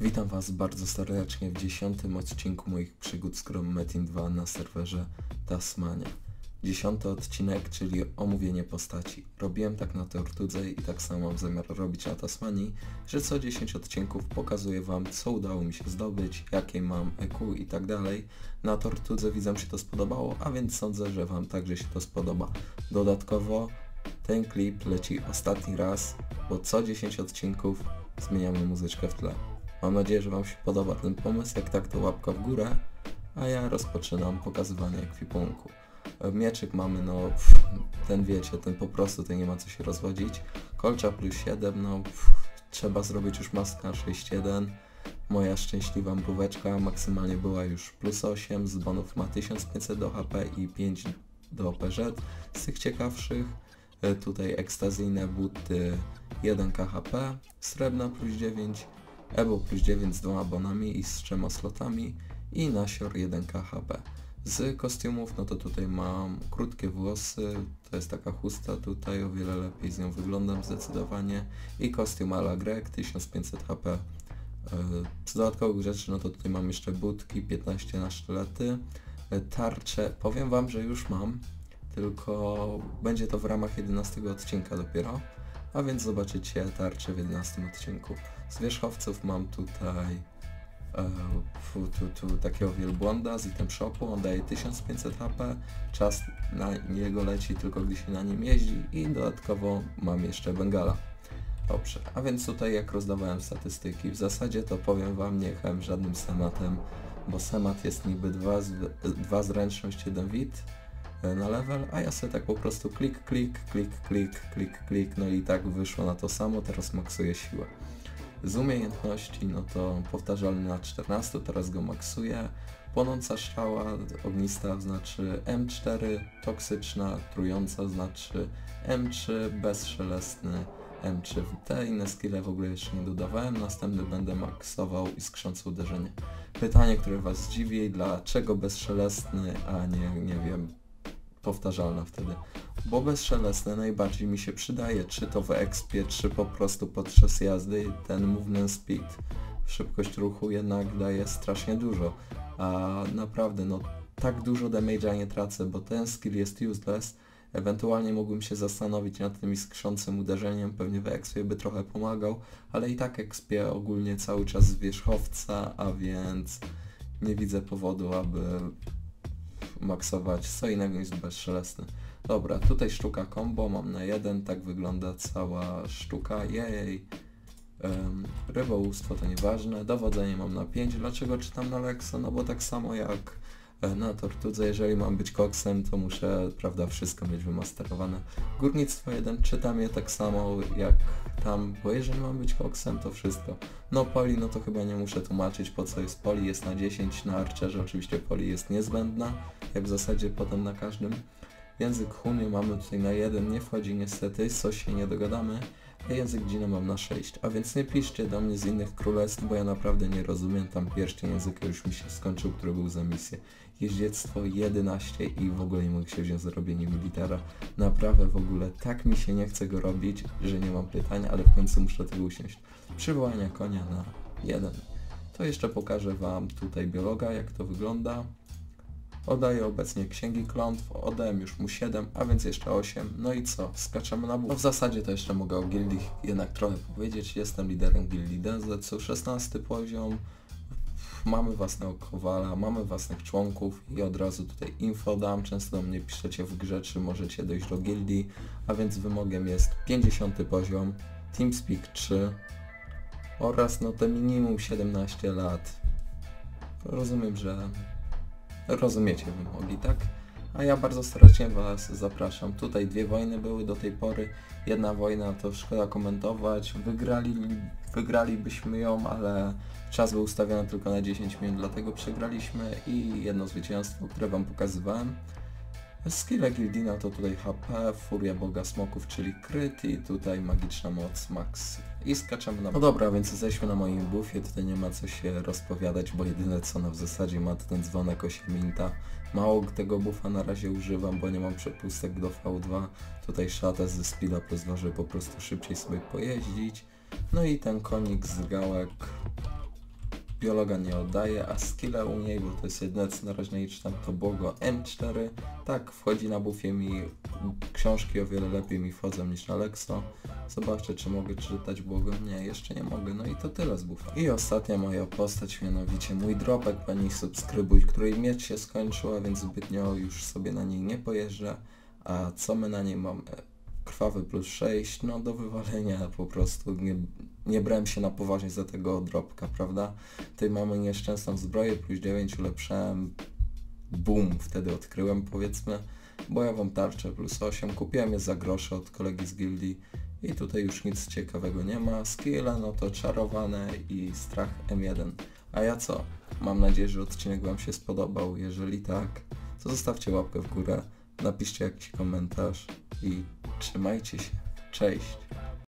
Witam Was bardzo serdecznie w dziesiątym odcinku moich przygód z Grom Metin 2 na serwerze Tasmania. Dziesiąty odcinek, czyli omówienie postaci. Robiłem tak na Tortudze i tak samo mam zamiar robić na Tasmanii, że co 10 odcinków pokazuję Wam, co udało mi się zdobyć, jakie mam EQ i tak dalej. Na Tortudze widzom się to spodobało, a więc sądzę, że Wam także się to spodoba. Dodatkowo ten klip leci ostatni raz, bo co 10 odcinków zmieniamy muzyczkę w tle. Mam nadzieję, że Wam się podoba ten pomysł, jak tak to łapka w górę, a ja rozpoczynam pokazywanie ekwipunku. Mieczyk mamy, no, pff, ten wiecie, ten po prostu, ten nie ma co się rozwodzić. Kolcza plus 7, no, pff, trzeba zrobić już maska 6.1. Moja szczęśliwa mróweczka maksymalnie była już plus 8, z bonów ma 1500 do HP i 5 do OPZ. Z tych ciekawszych, e, tutaj ekstazyjne buty 1 KHP, srebrna plus 9, Evo plus 9 z dwoma bonami i z trzema slotami i Nasior 1 KHP. Z kostiumów, no to tutaj mam krótkie włosy, to jest taka chusta tutaj, o wiele lepiej z nią wyglądam zdecydowanie i kostium ala Greg 1500 HP. Z dodatkowych rzeczy, no to tutaj mam jeszcze budki 15 na sztylety, e, tarcze, powiem Wam, że już mam, tylko będzie to w ramach 11 odcinka dopiero, a więc zobaczycie tarcze w 11 odcinku. Z wierzchowców mam tutaj e, tu, tu, tu takiego wielbłąda z item shopu, on daje 1500 HP, czas na niego leci tylko gdy się na nim jeździ. I dodatkowo mam jeszcze Bengala. Dobrze, a więc tutaj jak rozdawałem statystyki, w zasadzie to powiem Wam, nie jechałem żadnym sematem, bo semat jest niby 2 zręczność, 1 wit na level, a ja sobie tak po prostu klik, klik, klik, klik, klik, klik, no i tak wyszło na to samo, teraz maksuję siłę. Z umiejętności, no to powtarzalny na 14, teraz go maksuję. Płonąca strzała ognista znaczy M4, toksyczna, trująca znaczy M3, bezszelestny M3. Te inne skille w ogóle jeszcze nie dodawałem, następny będę maksował iskrzące uderzenie. Pytanie, które Was zdziwi, dlaczego bezszelestny, a nie, nie wiem, powtarzalna wtedy. Bo bezszelestne najbardziej mi się przydaje, czy to w expie, czy po prostu podczas jazdy ten movement speed. Szybkość ruchu jednak daje strasznie dużo, a naprawdę no tak dużo damage'a nie tracę, bo ten skill jest useless. Ewentualnie mógłbym się zastanowić nad tym iskrzącym uderzeniem, pewnie w expie by trochę pomagał, ale i tak expie ogólnie cały czas z wierzchowca, a więc nie widzę powodu, aby maksować co innego niż bezszelestny. Dobra, tutaj sztuka combo, mam na jeden, tak wygląda cała sztuka, jej. Um, rybołówstwo to nieważne, dowodzenie mam na 5, dlaczego czytam na Lexa? No bo tak samo jak e, na Tortudze, jeżeli mam być koksem, to muszę, prawda, wszystko mieć wymasterowane. Górnictwo 1 czytam je tak samo jak tam, bo jeżeli mam być koksem, to wszystko. No poli, no to chyba nie muszę tłumaczyć po co jest poli, jest na 10, na archerze oczywiście poli jest niezbędna, jak w zasadzie potem na każdym. Język Huny mamy tutaj na 1, nie wchodzi niestety, coś się nie dogadamy, a język Dino mam na 6. A więc nie piszcie do mnie z innych królestw, bo ja naprawdę nie rozumiem, tam pierwszy język już mi się skończył, który był za misję. Jeździectwo 11 i w ogóle nie mogę się wziąć za robienie militara. Naprawdę w ogóle tak mi się nie chce go robić, że nie mam pytań, ale w końcu muszę tego usiąść. Przywołania konia na 1. To jeszcze pokażę Wam tutaj biologa, jak to wygląda. Oddaję obecnie księgi klątw, oddałem już mu 7, a więc jeszcze 8. No i co? Skaczemy na bóg. No w zasadzie to jeszcze mogę o gildii jednak trochę powiedzieć. Jestem liderem gildii Denzetsu, 16 poziom. Mamy własnego kowala, mamy własnych członków i od razu tutaj info dam. Często do mnie piszecie w grze, czy możecie dojść do gildii, a więc wymogiem jest 50 poziom, TeamSpeak 3 oraz no te minimum 17 lat. Rozumiem, że rozumiecie wymogi, tak? A ja bardzo serdecznie Was zapraszam. Tutaj dwie wojny były do tej pory. Jedna wojna to szkoda komentować. Wygrali, wygralibyśmy ją, ale czas był ustawiony tylko na 10 minut, dlatego przegraliśmy i jedno zwycięstwo, które Wam pokazywałem. Skille Gildina to tutaj HP, Furia Boga Smoków, czyli kryt i tutaj magiczna moc max. I skaczemy na... No dobra, więc jesteśmy na moim buffie, tutaj nie ma co się rozpowiadać, bo jedyne co na w zasadzie ma to ten dzwonek 8 minta. Mało tego buffa na razie używam, bo nie mam przepustek do V2. Tutaj szatę ze speeda pozwala po prostu szybciej sobie pojeździć. No i ten konik z gałek biologa nie oddaje, a skilla u niej, bo to jest jedyne co na razie nie czytam, to Bogo M4. Tak, wchodzi na bufie mi książki o wiele lepiej mi wchodzą niż na Lexo. Zobaczę, czy mogę czytać Bogo. Nie, jeszcze nie mogę. No i to tyle z bufa. I ostatnia moja postać, mianowicie mój dropek, pani subskrybuj, której miecz się skończyła, więc zbytnio już sobie na niej nie pojeżdżę. A co my na niej mamy? Krwawy plus 6, no do wywalenia po prostu. Nie, nie brałem się na poważnie za tego dropka, prawda? Tutaj mamy nieszczęsną zbroję, plus 9 ulepszałem. Boom, wtedy odkryłem powiedzmy. Bojową tarczę plus 8, kupiłem je za grosze od kolegi z gildii i tutaj już nic ciekawego nie ma. Skille no to czarowane i strach M1. A ja co? Mam nadzieję, że odcinek Wam się spodobał. Jeżeli tak, to zostawcie łapkę w górę, napiszcie jakiś komentarz i trzymajcie się. Cześć!